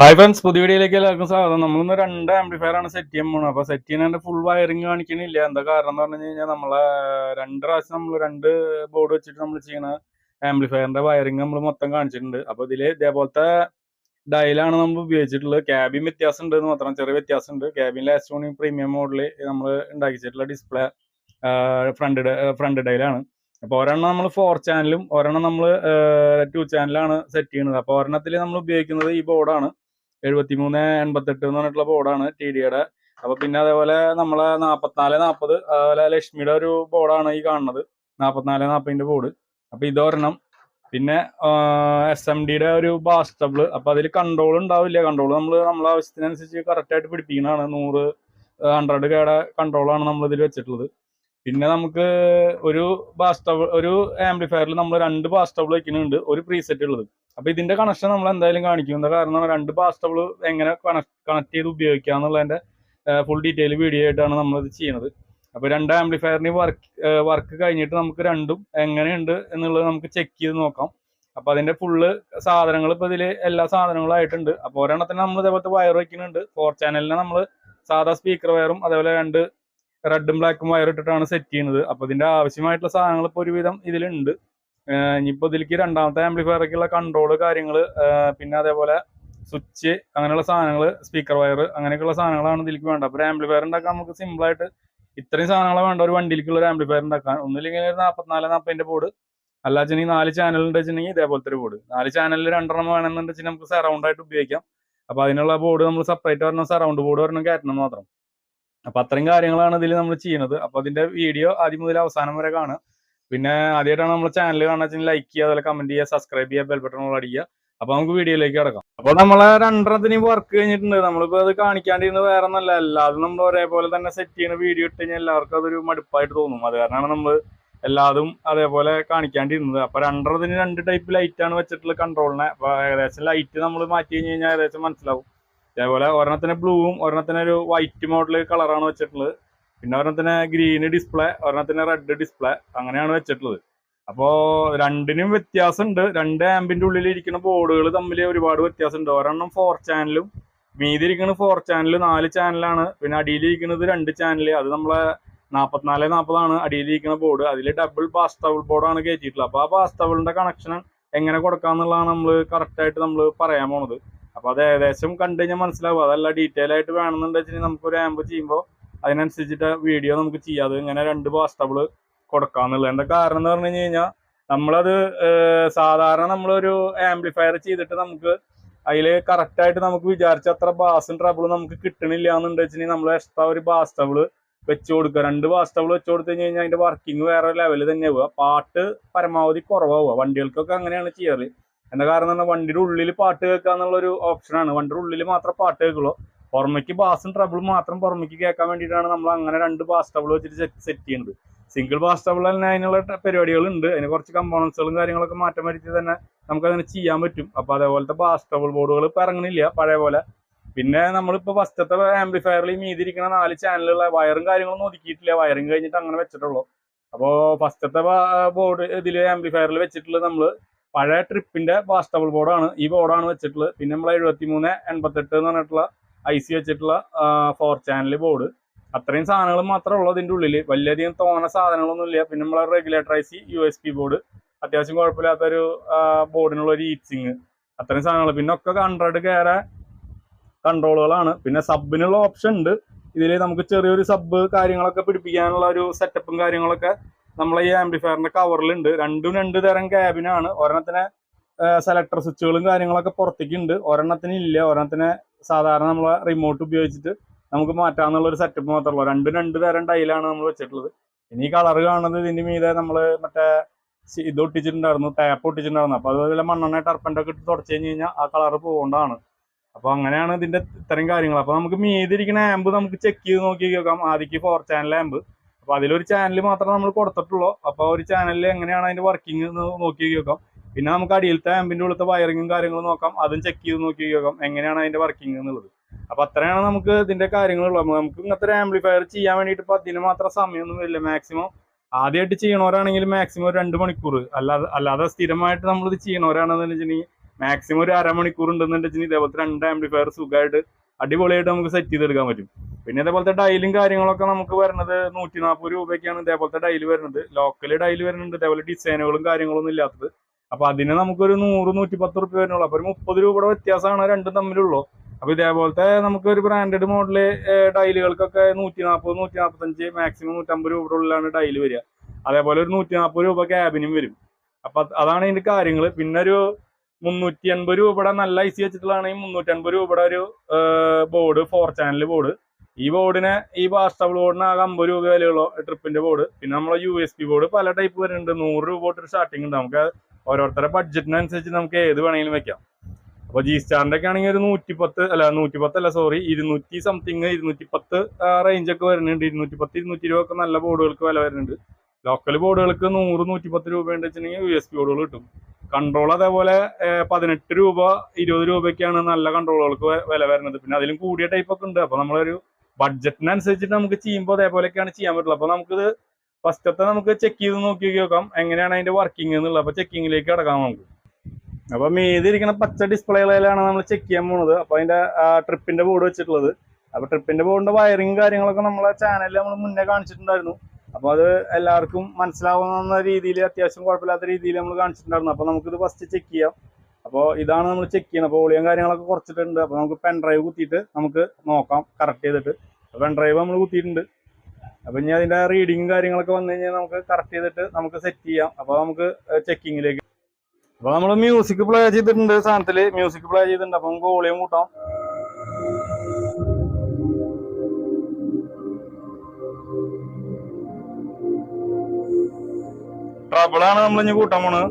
Hi friends പുതിയ വീഡിയോയിലേക്ക് എല്ലാവർക്കും സ്വാഗതം. നമ്മളിന്ന് രണ്ട് ആംപ്ലിഫയർ ആണ് സെറ്റ് ചെയ്യാൻ പോകുന്നത് അപ്പോൾ സെറ്റ് ചെയ്യുന്നതിന്റെ ഫുൾ വയറിങ് കാണിക്കണില്ല. എന്താ കാരണം എന്ന് പറഞ്ഞു കഴിഞ്ഞാൽ നമ്മളെ രണ്ട് പ്രാവശ്യം നമ്മൾ രണ്ട് ബോർഡ് വെച്ചിട്ട് നമ്മൾ ചെയ്യുന്ന ആംപ്ലിഫയറിന്റെ വയറിങ് നമ്മൾ മൊത്തം കാണിച്ചിട്ടുണ്ട്. അപ്പോൾ ഇതിൽ ഇതേപോലത്തെ ഡയലാണ് നമ്മൾ ഉപയോഗിച്ചിട്ടുള്ളത്. ക്യാബിൻ വ്യത്യാസം ഉണ്ട് എന്ന് മാത്രം ചെറിയ വ്യത്യാസം ഉണ്ട്. ക്യാബിൻ ലാസ്റ്റോണി പ്രീമിയം മോഡലിൽ നമ്മൾ ഉണ്ടാക്കിച്ചിട്ടുള്ള ഡിസ്പ്ലേ ഫ്രണ്ട് ഫ്രണ്ട് ഡയലാണ് അപ്പോൾ ഒരെണ്ണം നമ്മൾ ഫോർ ചാനലും ഒരെണ്ണം നമ്മൾ ടു ചാനലാണ് സെറ്റ് ചെയ്യുന്നത് അപ്പോൾ ഒരെണ്ണത്തിൽ നമ്മൾ ഉപയോഗിക്കുന്നത് ഈ ബോർഡാണ് എഴുപത്തിമൂന്ന് എൺപത്തെട്ട് എന്ന് പറഞ്ഞിട്ടുള്ള ബോർഡാണ് ടി ഡിയുടെ അപ്പൊ പിന്നെ അതേപോലെ നമ്മളെ നാപ്പത്തിനാല് നാപ്പത് അതേപോലെ ലക്ഷ്മിയുടെ ഒരു ബോർഡാണ് ഈ കാണുന്നത്. നാപ്പത്തിനാല് നാപ്പതിന്റെ ബോർഡ് അപ്പൊ ഇതൊരെണ്ണം. പിന്നെ എസ് എം ഡിയുടെ ഒരു ബാസ്റ്റബിൾ അപ്പൊ അതിൽ കൺട്രോൾ ഉണ്ടാവില്ല. കൺട്രോൾ നമ്മൾ നമ്മളെ ആവശ്യത്തിനനുസരിച്ച് കറക്റ്റ് ആയിട്ട് പിടിപ്പിക്കുന്നതാണ്. നൂറ് ഹൺഡ്രഡ് കേടെ കൺട്രോളാണ് നമ്മൾ ഇതിൽ വെച്ചിട്ടുള്ളത്. പിന്നെ നമുക്ക് ഒരു ബാസ്റ്റബിൾ ഒരു ആംപ്ലിഫയറിൽ നമ്മൾ രണ്ട് ബാസ്റ്റബിൾ വെക്കുന്നുണ്ട് ഒരു പ്രീസെറ്റ് ഉള്ളത്. അപ്പൊ ഇതിന്റെ കണക്ഷൻ നമ്മൾ എന്തായാലും കാണിക്കും. കാരണം രണ്ട് ബാസ്റ്റബിൾ എങ്ങനെ കണക്ട് ചെയ്ത് ഉപയോഗിക്കുക എന്നുള്ളതിന്റെ ഫുൾ ഡീറ്റെയിൽ വീഡിയോ ആയിട്ടാണ് നമ്മൾ ഇത് ചെയ്യുന്നത് അപ്പൊ രണ്ട് ആംപ്ലിഫയറിന് വർക്ക് വർക്ക് കഴിഞ്ഞിട്ട് നമുക്ക് രണ്ടും എങ്ങനെയുണ്ട് എന്നുള്ളത് നമുക്ക് ചെക്ക് ചെയ്ത് നോക്കാം. അപ്പൊ അതിന്റെ ഫുള്ള് സാധനങ്ങൾ ഇപ്പൊ ഇതിൽ എല്ലാ സാധനങ്ങളും ആയിട്ടുണ്ട്. അപ്പൊ ഒരെണ്ണത്തിന് നമ്മൾ ഇതേപോലത്തെ വയർ വെക്കുന്നുണ്ട്. ഫോർ ചാനലിനെ നമ്മൾ സാധാ സ്പീക്കർ വയറും അതേപോലെ രണ്ട് റെഡും ബ്ലാക്കും വയർ ഇട്ടിട്ടാണ് സെറ്റ് ചെയ്യുന്നത്. അപ്പൊ ഇതിന്റെ ആവശ്യമായിട്ടുള്ള സാധനങ്ങൾ ഇപ്പൊ ഒരുവിധം ഇതിലുണ്ട്. ഇനിയിപ്പോ ഇതിലേക്ക് രണ്ടാമത്തെ ആംപ്ലിഫയറൊക്കെയുള്ള കൺട്രോൾ കാര്യങ്ങൾ പിന്നെ അതേപോലെ സ്വിച്ച് അങ്ങനെയുള്ള സാധനങ്ങൾ സ്പീക്കർ വയർ അങ്ങനെയൊക്കെയുള്ള സാധനങ്ങളാണ് ഇതിലേക്ക് വേണ്ടത്. അപ്പോൾ ആംപ്ലിഫയർ ഉണ്ടാക്കാൻ നമുക്ക് സിമ്പിൾ ആയിട്ട് ഇത്രയും സാധനങ്ങൾ വേണ്ട. ഒരു വണ്ടിയിലേക്കുള്ള ഒരു ആംപ്ലിഫയർ ഉണ്ടാക്കാൻ. ഒന്നില്ലെങ്കിൽ ഒരു നാൽപ്പത്തിനാല് നാൽപ്പതിന്റെ ബോർഡ് അല്ലാച്ചെങ്കിൽ നാല് ചാനൽ ഉണ്ടെന്നുണ്ടെങ്കിൽ ഇതേപോലത്തെ ഒരു ബോർഡ് നാല് ചാനലിൽ രണ്ടെണ്ണം വേണമെന്നുണ്ടെങ്കിൽ നമുക്ക് സറൗണ്ട് ആയിട്ട് ഉപയോഗിക്കാം. അപ്പൊ അതിനുള്ള ബോർഡ് നമ്മൾ സെപ്പറേറ്റ് പറഞ്ഞ സറൗണ്ട് ബോർഡ് പറഞ്ഞ കയറ്റണം മാത്രം. അപ്പൊ അത്രയും കാര്യങ്ങളാണ് ഇതിൽ നമ്മൾ ചെയ്യുന്നത് അപ്പൊ അതിന്റെ വീഡിയോ ആദ്യം മുതൽ അവസാനം വരെ കാണുക. പിന്നെ ആദ്യമായിട്ടാണ് നമ്മുടെ ചാനൽ കാണാൻ ലൈക്ക് ചെയ്യുക അതുപോലെ കമന്റ് ചെയ്യുക സബ്സ്ക്രൈബ് ചെയ്യുക ബെൽബട്ടൺ അടിക്കുക അപ്പൊ നമുക്ക് വീഡിയോയിലേക്ക് കിടക്കാം. അപ്പൊ നമ്മളെ രണ്ടെണ്ണത്തിന് വർക്ക് കഴിഞ്ഞിട്ടുണ്ട്. നമ്മളിപ്പോ അത് കാണിക്കാണ്ടിരുന്നത് വേറെ ഒന്നല്ല. എല്ലാതും നമ്മൾ ഒരേപോലെ തന്നെ സെറ്റ് ചെയ്യുന്ന വീഡിയോ ഇട്ട് കഴിഞ്ഞാൽ എല്ലാവർക്കും അതൊരു മടുപ്പായിട്ട് തോന്നും. അത് കാരണമാണ് നമ്മൾ എല്ലാതും അതേപോലെ കാണിക്കാണ്ടിരുന്നത്. അപ്പൊ രണ്ടെണ്ണത്തിന് രണ്ട് ടൈപ്പ് ലൈറ്റ് ആണ് വെച്ചിട്ടുള്ള കൺട്രോളിനെ അപ്പൊ ഏകദേശം ലൈറ്റ് നമ്മൾ മാറ്റി കഴിഞ്ഞു കഴിഞ്ഞാൽ ഏകദേശം മനസ്സിലാവും. അതേപോലെ ഒരെണ്ണത്തിന് ബ്ലൂവും ഒരെണ്ണത്തിന് ഒരു വൈറ്റ് മോഡൽ കളറാണ് വെച്ചിട്ടുള്ളത്. പിന്നെ ഒരെണ്ണത്തിന് ഗ്രീന് ഡിസ്പ്ലേ ഒരെണ്ണത്തിന് റെഡ് ഡിസ്പ്ലേ അങ്ങനെയാണ് വെച്ചിട്ടുള്ളത്. അപ്പോൾ രണ്ടിനും വ്യത്യാസമുണ്ട്. രണ്ട് ആമ്പിന്റെ ഉള്ളിൽ ഇരിക്കുന്ന ബോർഡുകൾ തമ്മിൽ ഒരുപാട് വ്യത്യാസമുണ്ട്. ഒരെണ്ണം ഫോർ ചാനലും മീതി ഇരിക്കുന്നത് ഫോർ ചാനൽ നാല് ചാനലാണ് പിന്നെ അടിയിലിരിക്കുന്നത് രണ്ട് ചാനൽ അത് നമ്മളെ നാൽപ്പത്തിനാല് നാൽപ്പതാണ് അടിയിലിരിക്കുന്ന ബോർഡ് അതിൽ ഡബിൾ പാസ് ടബിൾ ബോർഡാണ് കയറ്റിയിട്ടുള്ളത് അപ്പോൾ ആ പാസ് ടബിളിന്റെ കണക്ഷൻ എങ്ങനെ കൊടുക്കാമെന്നുള്ളതാണ് നമ്മൾ കറക്റ്റായിട്ട് നമ്മൾ പറയാൻ പോണത്. അപ്പോൾ അത് ഏകദേശം കണ്ടു കഴിഞ്ഞാൽ മനസ്സിലാവും. അതല്ല ഡീറ്റെയിൽ ആയിട്ട് വേണമെന്നുണ്ടെങ്കിൽ നമുക്ക് ഒരു ആമ്പ് ചെയ്യുമ്പോൾ അതിനനുസരിച്ചിട്ട് വീഡിയോ നമുക്ക് ചെയ്യാതെ ഇങ്ങനെ രണ്ട് ബാസ്റ്റബിൾ കൊടുക്കാന്നുള്ളത്. എന്താ കാരണം എന്ന് പറഞ്ഞു കഴിഞ്ഞാൽ നമ്മളത് സാധാരണ നമ്മളൊരു ആംപ്ലിഫയർ ചെയ്തിട്ട് നമുക്ക് അതിൽ കറക്റ്റായിട്ട് നമുക്ക് വിചാരിച്ച അത്ര ബാസും ട്രബിളും നമുക്ക് കിട്ടണില്ല എന്നുണ്ടെങ്കിൽ നമ്മൾ എക്സ്ട്രാ ഒരു ബാസ്റ്റബിൾ വെച്ച് കൊടുക്കുക. രണ്ട് ബാസ്റ്റബിൾ വെച്ച് കൊടുത്തു കഴിഞ്ഞ് കഴിഞ്ഞാൽ അതിന്റെ വർക്കിംഗ് വേറെ ലെവൽ തന്നെ പോവുക പാട്ട് പരമാവധി കുറവാവുക. വണ്ടികൾക്കൊക്കെ അങ്ങനെയാണ് ചെയ്യാറ്. എന്താ കാരണം എന്ന് പറഞ്ഞാൽ വണ്ടിയുടെ ഉള്ളിൽ പാട്ട് കേൾക്കുക എന്നുള്ളൊരു ഓപ്ഷനാണ് വണ്ടിയുടെ ഉള്ളിൽ മാത്രം പാട്ട് കേൾക്കുള്ളൂ. പുറമേക്ക് ബാസും ട്രബിളും മാത്രം പുറമേക്ക് കേൾക്കാൻ വേണ്ടിയിട്ടാണ് നമ്മൾ അങ്ങനെ രണ്ട് ബാസ് ടബിൾ വെച്ചിട്ട് സെറ്റ് ചെയ്യുന്നത്. സിംഗിൾ ബാസ് ടബിൾ തന്നെ അതിനുള്ള പരിപാടികളുണ്ട്. അതിന് കുറച്ച് കമ്പോണൻസുകളും കാര്യങ്ങളൊക്കെ മാറ്റം വരുത്തി തന്നെ നമുക്ക് അങ്ങനെ ചെയ്യാൻ പറ്റും. അപ്പോൾ അതേപോലത്തെ ബാസ് ടബിൾ ബോർഡുകൾ ഇപ്പൊ ഇറങ്ങണില്ല പഴയ പോലെ. പിന്നെ നമ്മളിപ്പോ ഫസ്റ്റത്തെ ആംപ്ലിഫയറിൽ മീതിരിക്കുന്ന നാല് ചാനലുള്ള വയറും കാര്യങ്ങളൊന്നും ഒതുക്കിയിട്ടില്ല. വയറിങ് കഴിഞ്ഞിട്ട് അങ്ങനെ വെച്ചിട്ടുള്ളൂ. അപ്പോൾ ഫസ്റ്റത്തെ ബോർഡ് ഇതിൽ ആംപ്ലിഫയറിൽ വെച്ചിട്ടുള്ള നമ്മൾ പഴയ ട്രിപ്പിന്റെ ബാസ്റ്റബിൾ ബോർഡാണ്. ഈ ബോർഡാണ് വെച്ചിട്ടുള്ളത്. പിന്നെ നമ്മൾ എഴുപത്തി മൂന്ന് എൺപത്തെട്ട് എന്ന് പറഞ്ഞിട്ടുള്ള ഐ സി വെച്ചിട്ടുള്ള ഫോർ ചാനൽ ബോർഡ് അത്രയും സാധനങ്ങൾ മാത്രമേ ഉള്ളൂ അതിന്റെ ഉള്ളിൽ വലിയധികം തോന്ന സാധനങ്ങളൊന്നും ഇല്ല. പിന്നെ നമ്മളെ regulator I C U S P board അത്യാവശ്യം കുഴപ്പമില്ലാത്തൊരു ബോർഡിനുള്ള ഒരു ഈച്ചിങ് അത്രയും സാധനങ്ങൾ. പിന്നെ ഒക്കെ ഹൺഡ്രഡ് കയറെ കൺട്രോളുകളാണ് പിന്നെ സബിനുള്ള ഓപ്ഷൻ ഉണ്ട്. ഇതിൽ നമുക്ക് ചെറിയൊരു സബ് കാര്യങ്ങളൊക്കെ പിടിപ്പിക്കാനുള്ള ഒരു സെറ്റപ്പും കാര്യങ്ങളൊക്കെ നമ്മളെ ഈ ആംപ്ലിഫയറിന്റെ കവറിലുണ്ട് രണ്ടും രണ്ട് തരം ക്യാബിനാണ് ഒരെണ്ണത്തിന് സെലക്ടർ സ്വിച്ചുകളും കാര്യങ്ങളൊക്കെ പുറത്തേക്ക് ഉണ്ട് ഒരെണ്ണത്തിന് ഇല്ല. ഒരെണ്ണത്തിന് സാധാരണ നമ്മളെ റിമോട്ട് ഉപയോഗിച്ചിട്ട് നമുക്ക് മാറ്റാന്നുള്ള ഒരു സെറ്റപ്പ് മാത്രമേ ഉള്ളൂ. രണ്ടും രണ്ട് തരം ടൈലാണ് നമ്മൾ വെച്ചിട്ടുള്ളത്. ഇനി കളർ കാണുന്നത് ഇതിന്റെ മീതെ നമ്മൾ മറ്റേ ഇത് ഒട്ടിച്ചിട്ടുണ്ടായിരുന്നു. ടാപ്പ് ഒട്ടിച്ചിട്ടുണ്ടായിരുന്നു. അപ്പൊ അതുപോലെ മണ്ണെണ്ണ ടർപ്പന്റെ ഒക്കെ ഇട്ട് തുടച്ചു കഴിഞ്ഞ് കഴിഞ്ഞാൽ ആ കളർ പോകേണ്ടതാണ്. അപ്പൊ അങ്ങനെയാണ് ഇതിന്റെ ഇത്തരം കാര്യങ്ങൾ അപ്പൊ നമുക്ക് മീതിരിക്കുന്ന ആമ്പ് നമുക്ക് ചെക്ക് ചെയ്ത് നോക്കി നോക്കാം. ആദ്യക്ക് ഫോർ ചാനൽ ആമ്പ് അപ്പൊ അതിലൊരു ചാനൽ മാത്രമേ നമ്മൾ കൊടുത്തിട്ടുള്ളൂ. അപ്പൊ ഒരു ചാനലിൽ എങ്ങനെയാണ് അതിന്റെ വർക്കിംഗ് നോക്കി നോക്കാം. പിന്നെ നമുക്ക് അടിയിലത്തെ ആമ്പിന്റെ ഉള്ളത്തെ വയറിങ്ങും കാര്യങ്ങളും നോക്കാം. അതും ചെക്ക് ചെയ്ത് നോക്കി നോക്കാം. എങ്ങനെയാണ് അതിന്റെ വർക്കിംഗ് എന്നുള്ളത്. അപ്പൊ അത്രയാണ് നമുക്ക് ഇതിന്റെ കാര്യങ്ങളുള്ളത്. നമുക്ക് ഇങ്ങനത്തെ ഒരു ആംപ്ലിഫയർ ചെയ്യാൻ വേണ്ടിയിട്ട് ഇപ്പൊ അതിന് മാത്രം സമയമൊന്നും ഇല്ല മാക്സിമം ആദ്യമായിട്ട് ചെയ്യണവരാണെങ്കിൽ മാക്സിമം ഒരു രണ്ട് മണിക്കൂർ. അല്ലാതെ അല്ലാതെ സ്ഥിരമായിട്ട് നമ്മൾ ഇത് ചെയ്യണവരാണെന്ന് വെച്ചിട്ടുണ്ടെങ്കിൽ മാക്സിമം ഒരു അരമണിക്കൂർ ഉണ്ടെന്നുണ്ടെങ്കിൽ ഇതേപോലത്തെ രണ്ട് ആംപ്ലിഫയർ സുഖമായിട്ട് അടിപൊളിയായിട്ട് നമുക്ക് സെറ്റ് ചെയ്തെടുക്കാൻ പറ്റും. പിന്നെ ഇതേപോലത്തെ ഡൈലും കാര്യങ്ങളൊക്കെ നമുക്ക് വരുന്നത് നൂറ്റി നാൽപ്പത് രൂപയ്ക്കാണ് ഇതേപോലത്തെ ഡൈൽ വരുന്നത്. ലോക്കൽ ഡൈൽ വരുന്നുണ്ട് ഇതേപോലെ ഡിസൈനുകളും കാര്യങ്ങളൊന്നും ഇല്ലാത്തത്. അപ്പൊ അതിന് നമുക്കൊരു നൂറ് നൂറ്റി പത്ത് റുപ്യ വരുന്നുള്ളൂ. അപ്പൊ ഒരു മുപ്പത് രൂപയുടെ വ്യത്യാസമാണ് രണ്ടും തമ്മിലുള്ളൂ. അപ്പൊ ഇതേപോലത്തെ നമുക്ക് ഒരു ബ്രാൻഡഡ് മോഡൽ ഡൈലുകൾക്കൊക്കെ നൂറ്റി നാൽപ്പത് നൂറ്റി നാൽപ്പത്തഞ്ച് മാക്സിമം നൂറ്റമ്പത് രൂപയുടെ ഉള്ളിലാണ് ഡൈൽ വരിക. അതേപോലെ ഒരു നൂറ്റി നാൽപ്പത് രൂപ ക്യാബിനും വരും. അപ്പൊ അതാണ് ഇതിന്റെ കാര്യങ്ങൾ പിന്നെ ഒരു മുന്നൂറ്റി അൻപത് രൂപയുടെ നല്ല ഐ സി വെച്ചിട്ടുള്ളതാണെങ്കിൽ മുന്നൂറ്റി അൻപത് രൂപയുടെ ഒരു ബോർഡ് ഫോർ ചാനൽ ബോർഡ് ഈ ബോർഡിന് ഈ ബാസ്റ്റബിൾ ബോർഡിന് ആകെ അമ്പത് രൂപ വിലയുള്ളൂ ട്രിപ്പിന്റെ ബോർഡ്. പിന്നെ നമ്മളെ യു എസ് പി ബോർഡ് പല ടൈപ്പ് വരുന്നുണ്ട്. നൂറ് രൂപ തൊട്ട് സ്റ്റാർട്ടിംഗ് ഉണ്ട്. നമുക്ക് ഓരോരുത്തരുടെ ബഡ്ജറ്റിനനുസരിച്ച് നമുക്ക് ഏത് വേണമെങ്കിലും വെക്കാം. അപ്പോൾ ജി സ്റ്റാറിന്റെ ഒക്കെ ആണെങ്കിൽ ഒരു നൂറ്റിപ്പത്ത് അല്ല നൂറ്റിപ്പത്ത് അല്ല സോറി ഇരുന്നൂറ്റി സംതിങ് ഇരുന്നൂറ്റി പത്ത് റേഞ്ച് ഒക്കെ വരുന്നുണ്ട്. ഇരുന്നൂറ്റി പത്ത് ഇരുന്നൂറ്റി ഇരുപത് ഒക്കെ നല്ല ബോർഡുകൾക്ക് വില വരുന്നുണ്ട്. ലോക്കൽ ബോർഡുകൾക്ക് നൂറ് നൂറ്റിപ്പത്ത് രൂപ ഉണ്ട് വെച്ചിട്ടുണ്ടെങ്കിൽ യു എസ് പി ബോർഡുകൾ കിട്ടും. കൺട്രോൾ അതേപോലെ പതിനെട്ട് രൂപ ഇരുപത് രൂപയ്ക്കാണ് നല്ല കൺട്രോളുകൾക്ക് വില വരുന്നത്. പിന്നെ അതിലും കൂടിയ ടൈപ്പ് ഒക്കെ ഉണ്ട്. അപ്പൊ നമ്മളൊരു ബഡ്ജറ്റിനനുസരിച്ചിട്ട് നമുക്ക് ചെയ്യുമ്പോൾ അതേപോലെയൊക്കെയാണ് ചെയ്യാൻ പറ്റുള്ളൂ. അപ്പൊ നമുക്കിത് ഫസ്റ്റത്തെ നമുക്ക് ചെക്ക് ചെയ്ത് നോക്കി നോക്കാം. എങ്ങനെയാണ് അതിന്റെ വർക്കിംഗ് എന്നുള്ളത്. അപ്പൊ ചെക്കിങ്ങിലേക്ക് കിടക്കാം നമുക്ക്. അപ്പൊ മീതിരിക്കുന്ന പച്ച ഡിസ്പ്ലേകളിലാണ് നമ്മൾ ചെക്ക് ചെയ്യാൻ പോകുന്നത് അപ്പൊ അതിന്റെ ട്രിപ്പിന്റെ ബോർഡ് വെച്ചിട്ടുള്ളത്. അപ്പൊ ട്രിപ്പിന്റെ ബോർഡിന്റെ വയറിങ് കാര്യങ്ങളൊക്കെ നമ്മളെ ചാനലിൽ നമ്മൾ മുന്നേ കാണിച്ചിട്ടുണ്ടായിരുന്നു. അപ്പൊ അത് എല്ലാവർക്കും മനസ്സിലാവുന്ന രീതിയിൽ അത്യാവശ്യം കുഴപ്പമില്ലാത്ത രീതിയിൽ നമ്മൾ കാണിച്ചിട്ടുണ്ടായിരുന്നു. അപ്പൊ നമുക്കിത് ഫസ്റ്റ് ചെക്ക് ചെയ്യാം. അപ്പോൾ ഇതാണ് നമ്മൾ ചെക്ക് ചെയ്യുന്നത് അപ്പോൾ വോളിയം കാര്യങ്ങളൊക്കെ കുറച്ചിട്ടുണ്ട്. അപ്പോൾ നമുക്ക് പെൻ ഡ്രൈവ് കുത്തിയിട്ട് നമുക്ക് നോക്കാം കറക്റ്റ് ചെയ്തിട്ട്. പെൻ ഡ്രൈവ് നമ്മൾ കുത്തിയിട്ടുണ്ട്. അപ്പോൾ ഇനി അതിന്റെ റീഡിങ്ങും കാര്യങ്ങളൊക്കെ വന്നു കഴിഞ്ഞാൽ നമുക്ക് കറക്റ്റ് ചെയ്തിട്ട് നമുക്ക് സെറ്റ് ചെയ്യാം. അപ്പോൾ നമുക്ക് ചെക്കിങ്ങിലേക്ക് അപ്പോൾ നമ്മൾ മ്യൂസിക് പ്ലേ ചെയ്തിട്ടുണ്ട് സാധനത്തിൽ മ്യൂസിക് പ്ലേ ചെയ്തിട്ടുണ്ട്. അപ്പോൾ നമുക്ക് വോളിയം കൂട്ടാം. ട്രബിളാണ് നമ്മൾ ഇനി കൂട്ടാൻ പോണത്.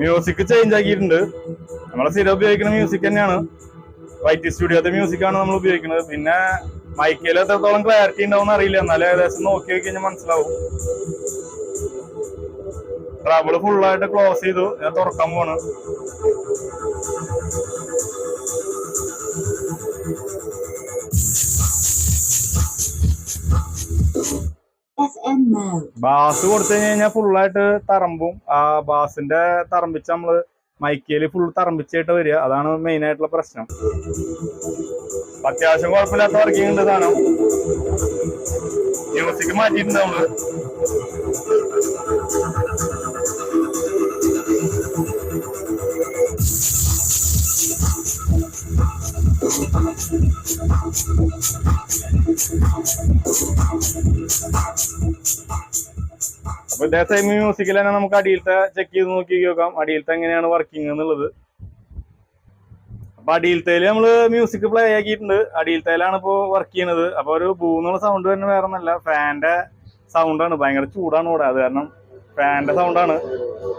മ്യൂസിക് ചേഞ്ച് ആക്കിയിട്ടുണ്ട്. നമ്മളെ സ്ഥിരം ഉപയോഗിക്കുന്ന മ്യൂസിക് തന്നെയാണ്. വൈറ്റ് സ്റ്റുഡിയോത്തെ മ്യൂസിക് ആണ് നമ്മൾ ഉപയോഗിക്കുന്നത്. പിന്നെ മൈക്കിൽ എത്രത്തോളം ക്ലാരിറ്റി ഉണ്ടാവും അറിയില്ല. എന്നാലും ഏകദേശം നോക്കി നോക്കി കഴിഞ്ഞാൽ മനസ്സിലാവും. ട്രാവൽ ഫുള്ളായിട്ട് ക്ലോസ് ചെയ്തു. ഞാൻ തുറക്കാൻ പോണ് ബാസ് കൊടുത്തു കഴിഞ്ഞാൽ ഫുള്ളായിട്ട് തറമ്പും ആ ബാസിന്റെ തറമ്പിച്ച് നമ്മൾ മൈക്കയിൽ ഫുൾ തറമ്പിച്ചായിട്ട് വരിക. അതാണ് മെയിൻ ആയിട്ടുള്ള പ്രശ്നം. അത്യാവശ്യം കുഴപ്പമില്ലാത്ത വർക്കിംഗ് ഉണ്ട് സാധനം. മ്യൂസിക് മാറ്റിയിട്ടുണ്ട് നമ്മൾ. അപ്പൊ ഇതേ സെയിം മ്യൂസിക്കിൽ തന്നെ നമുക്ക് അടിയിലത്തെ ചെക്ക് ചെയ്ത് നോക്കി നോക്കാം. അടിയിലത്തെ എങ്ങനെയാണ് വർക്കിംഗ് എന്നുള്ളത്. അപ്പൊ അടിയിലത്തേൽ നമ്മൾ മ്യൂസിക് പ്ലേ ആക്കിയിട്ടുണ്ട്. അടിയിലത്തേലാണ് ഇപ്പോ വർക്ക് ചെയ്യുന്നത് അപ്പൊ ഒരു ബൂന്നുള്ള സൗണ്ട് തന്നെ വേറെ ഒന്നല്ല ഫാന്റെ സൗണ്ടാണ് ഭയങ്കര ചൂടാണ് ഇവിടെ. അത് കാരണം ഫാന്റെ സൗണ്ടാണ് അപ്പൊ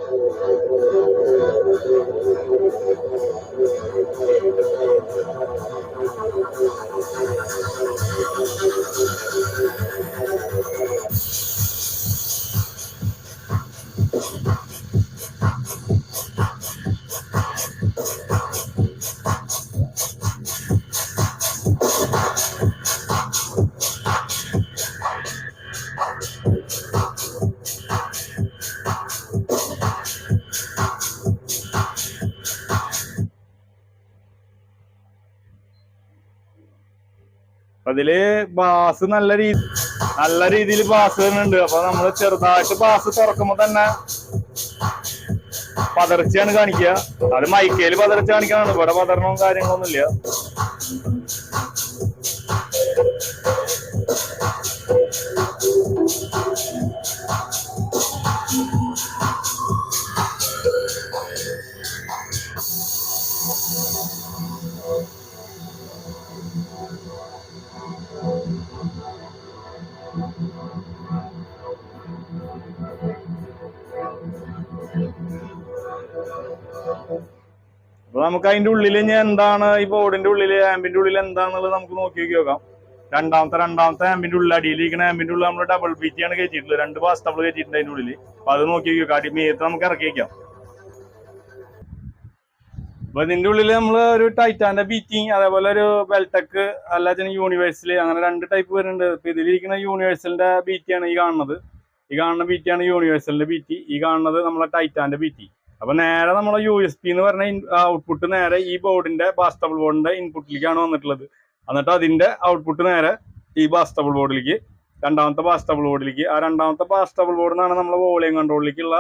അതിൽ ബാസ് നല്ല രീതി നല്ല രീതിയിൽ ബാസ് വരുന്നുണ്ട്. അപ്പൊ നമ്മൾ ചെറുതായിട്ട് ബാസ് തുറക്കുമ്പോ തന്നെ പതർച്ചയാണ് കാണിക്കുക. അത് മൈക്കയിൽ പതർച്ച കാണിക്കാനാണ്. ഇവിടെ പതരണവും കാര്യങ്ങളൊന്നും നമുക്ക് അതിന്റെ ഉള്ളിൽ ഇനി എന്താണ് ഈ ബോർഡിന്റെ ഉള്ളിൽ ആംബിന്റെ ഉള്ളിൽ എന്താണെന്നുള്ളത് നമുക്ക് നോക്കി നോക്കി. രണ്ടാമത്തെ രണ്ടാമത്തെ ആംബിന്റെ ഉള്ളിൽ അടിയിലിരിക്കുന്ന ആംബിന്റെ ഉള്ളിൽ നമ്മൾ ഡബിൾ ബീറ്റി ആണ് കയറ്റിയിട്ടുള്ളത് രണ്ട് ബാസ് ഡബിൾ കയറ്റിയിട്ടുണ്ട് അതിന്റെ ഉള്ളിൽ അപ്പൊ അത് നോക്കി നോക്കി അടി മേത്ത് നമുക്ക് ഇറക്കി വയ്ക്കാം അപ്പൊ ഇതിന്റെ ഉള്ളിൽ നമ്മൾ ഒരു ടൈറ്റാന്റെ ബീറ്റിങ് അതേപോലെ ഒരു ബെൽടെക് അല്ലാതെ യൂണിവേഴ്സൽ അങ്ങനെ രണ്ട് ടൈപ്പ് വരുന്നുണ്ട്. ഇപ്പൊ ഇതിലിരിക്കുന്ന യൂണിവേഴ്സലിന്റെ ബീറ്റിയാണ് ഈ കാണുന്നത്. ഈ കാണുന്ന ബീറ്റിയാണ് യൂണിവേഴ്സലിന്റെ ബീറ്റി ഈ കാണുന്നത് നമ്മളെ ടൈറ്റാന്റെ ബീറ്റി അപ്പൊ നേരെ നമ്മളെ യു എസ് പി എന്ന് പറഞ്ഞ ഔട്ട്പുട്ട് നേരെ ഈ ബോർഡിന്റെ ബാസ്റ്റബിൾ ബോർഡിന്റെ ഇൻപുട്ടിലേക്കാണ് വന്നിട്ടുള്ളത്. എന്നിട്ട് അതിന്റെ ഔട്ട്പുട്ട് നേരെ ഈ ബാസ്റ്റബിൾ ബോർഡിലേക്ക് രണ്ടാമത്തെ ബാസ്റ്റബിൾ ബോർഡിലേക്ക് ആ രണ്ടാമത്തെ ബാസ്റ്റബിൾ ബോർഡിൽ നിന്നാണ് നമ്മളെ വോളിയം കൺട്രോളിലേക്കുള്ള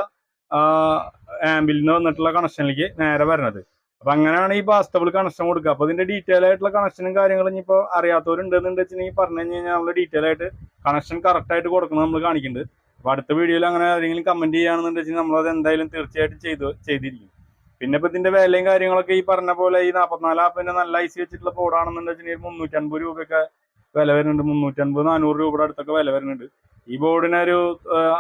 ആംബിൽ നിന്ന് വന്നിട്ടുള്ള കണക്ഷനിലേക്ക് നേരെ വരുന്നത് അപ്പൊ അങ്ങനെയാണ് ഈ ബാസ്റ്റബിൾ കണക്ഷൻ കൊടുക്കുക. അപ്പൊ ഇതിന്റെ ഡീറ്റെയിൽ ആയിട്ടുള്ള കണക്ഷനും കാര്യങ്ങളും ഇനിയിപ്പോ അറിയാത്തവരുണ്ടെന്ന് വെച്ചിട്ടുണ്ടെങ്കിൽ പറഞ്ഞു കഴിഞ്ഞാൽ നമ്മൾ ഡീറ്റെയിൽ ആയിട്ട് കണക്ഷൻ കറക്റ്റ് ആയിട്ട് കൊടുക്കുന്നത് നമ്മൾ കാണിക്കുന്നുണ്ട്. അപ്പൊ അടുത്ത വീഡിയോയിൽ അങ്ങനെ ആരെങ്കിലും കമന്റ് ചെയ്യുകയാണെന്നുണ്ടെങ്കിൽ നമ്മൾ അത് എന്തായാലും തീർച്ചയായിട്ടും ചെയ്തു ചെയ്തിരിക്കും. പിന്നെ ഇപ്പൊ ഇതിന്റെ വിലയും കാര്യങ്ങളൊക്കെ ഈ പറഞ്ഞ പോലെ ഈ നാപ്പത്തിനാല് ആപ്പിന്റെ നല്ല ഐസി വെച്ചിട്ടുള്ള ബോർഡാണെന്നുണ്ടെങ്കിൽ മുന്നൂറ്റൻപത് രൂപയൊക്കെ വില വരുന്നുണ്ട്. മുന്നൂറ്റൻപത് നാനൂറ് രൂപയുടെ അടുത്തൊക്കെ വില വരുന്നുണ്ട്. ഈ ബോർഡിന് ഒരു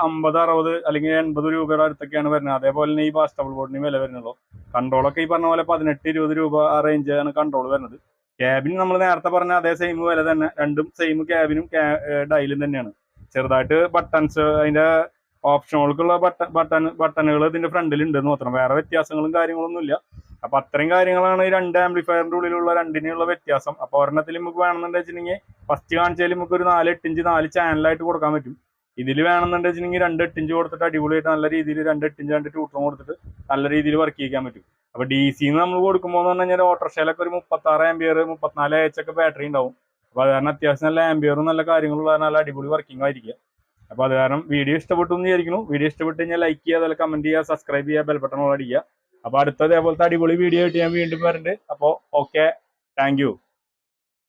അമ്പത് അറുപത് അല്ലെങ്കിൽ എൺപത് രൂപയുടെ അടുത്തൊക്കെയാണ് വരുന്നത്. അതേപോലെ തന്നെ ഈ ബാസ്റ്റബിൾ ബോർഡിന് വില വരുന്നുള്ളൂ. കൺട്രോളൊക്കെ ഈ പറഞ്ഞ പോലെ പതിനെട്ട് ഇരുപത് രൂപ ആ റേഞ്ചാണ് കൺട്രോൾ വരുന്നത്. ക്യാബിൻ നമ്മൾ നേരത്തെ പറഞ്ഞ അതേ സെയിം വില തന്നെ. രണ്ടും സെയിം ക്യാബിനും ഡൈലും തന്നെയാണ്. ചെറുതായിട്ട് ബട്ടൺസ് അതിന്റെ ഓപ്ഷനുകൾക്കുള്ള ബട്ടൺ ബട്ടൺ ബട്ടണുകൾ ഇതിന്റെ ഫ്രണ്ടിൽ ഉണ്ടെന്ന് മാത്രം. വേറെ വ്യത്യാസങ്ങളും കാര്യങ്ങളൊന്നും ഇല്ല അപ്പൊ അത്രയും കാര്യങ്ങളാണ് ഈ രണ്ട് ആംപ്ലിഫയറിന്റെ ഉള്ളിലുള്ള രണ്ടിനുള്ള വ്യത്യാസം. അപ്പൊ ഒരെണ്ണത്തിൽ നമുക്ക് വേണമെന്നുണ്ടെന്ന് വെച്ചിട്ടുണ്ടെങ്കിൽ ഫസ്റ്റ് കാണിച്ചാൽ നമുക്ക് ഒരു നാല് എട്ട് ഇഞ്ച് നാല് ചാനലായിട്ട് കൊടുക്കാൻ പറ്റും. ഇതിൽ വേണമെന്നുണ്ടെന്ന് വെച്ചിട്ടുണ്ടെങ്കിൽ രണ്ട് എട്ട് ഇഞ്ച് കൊടുത്തിട്ട് അടിപൊളിയായിട്ട് നല്ല രീതിയിൽ രണ്ട് എട്ട് ഇഞ്ച് രണ്ട് ട്യൂട്ടറും കൊടുത്തിട്ട് നല്ല രീതിയിൽ വർക്ക് ചെയ്യിക്കാൻ പറ്റും. അപ്പൊ ഡി സി നമ്മൾ കൊടുക്കുമ്പോൾ എന്ന് പറഞ്ഞു കഴിഞ്ഞാൽ ഓട്ടോറിക്ഷയിലൊക്കെ ഒരു മുപ്പത്താറ് ആംബിയർ മുപ്പത്തിനാല് എച്ച് ഒക്കെ ബാറ്ററി ഉണ്ടാവും. അപ്പൊ അത് കാരണം അത്യാവശ്യം നല്ല ആംബിയറും നല്ല കാര്യങ്ങളും ഉള്ള നല്ല അടിപൊളി വർക്കിംഗ് ആയിരിക്കുക അപ്പൊ അത് കാരണം വീഡിയോ ഇഷ്ടപ്പെട്ടു എന്ന് വിചാരിക്കുന്നു. വീഡിയോ ഇഷ്ടപ്പെട്ട് കഴിഞ്ഞാൽ ലൈക്ക് ചെയ്യുക അതുപോലെ കമന്റ് ചെയ്യുക സബ്സ്ക്രൈബ് ചെയ്യുക ബെൽ ബട്ടൺ അടിക്കുക. അപ്പൊ അടുത്ത അതേപോലത്തെ അടിപൊളി വീഡിയോ ആയിട്ട് ഞാൻ വീണ്ടും വരുന്നുണ്ട് അപ്പോൾ ഓക്കെ താങ്ക്